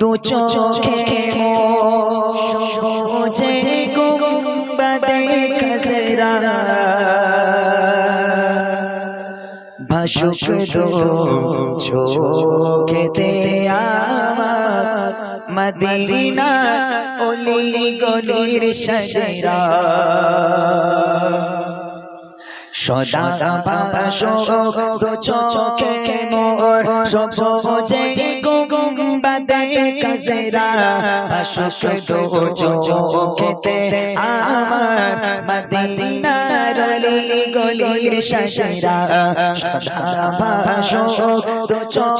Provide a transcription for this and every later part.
দু চোখে মোজে গুম্বাদে খজরা ভাসুক দো চোখেতে আমার মদিনা অলি গলির সজরা। সদা চোখে মোর সবজে গুম্বাদে আমার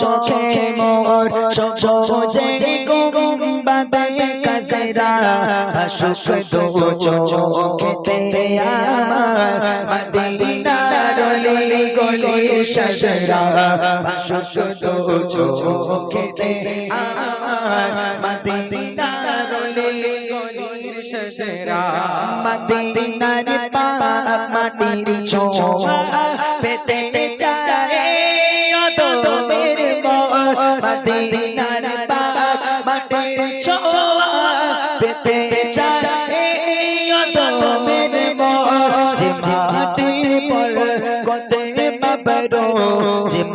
চোখে মোর সবজে গুম্বাদে কজরা বাসক দু চোখেতে আমার সজরা বাসক তো চোখেতে আমার মদিনার গলির সজরা মদিনার পা মাটির ছোঁয়া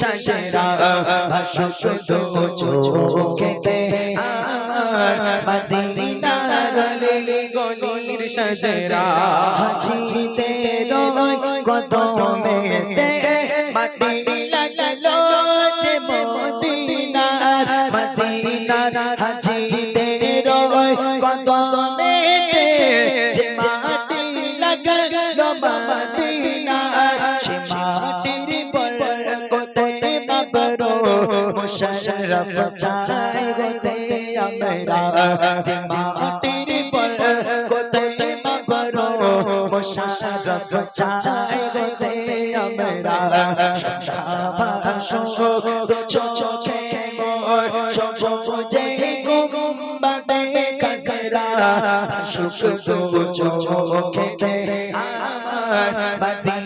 সজরা ভাসুক তো চোখেতে আমার মদিনার গলির সজরা। হাজিতে রয় কদমেতে মাটি লাগল যে মদিনার মদিনার হাজিতে মুশাররফ গোতে আমরা যে মাটির বরকতে বাবরো মুশাররফ চাই গোতে আমরা সদাবাসো তো চোখে মোর সবুজে গুম্বাদে কসরা শুক তো চোখেতে আমার গলির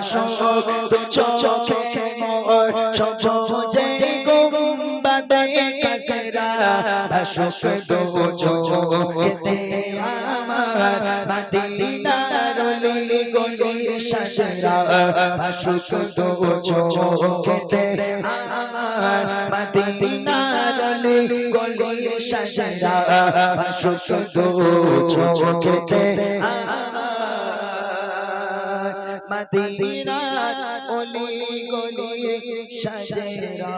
বাসক তো চোখে মোর সবুজে গুম্বাদে কসরা বাসক তো চোখেতে আমার মদিনার অলি গলির সজরা বাসক তো চোখেতে আমার মদিনার অলি গলির সজরা বাসক তো চোখেতে আমার মদিনার অলি গলি সজরা।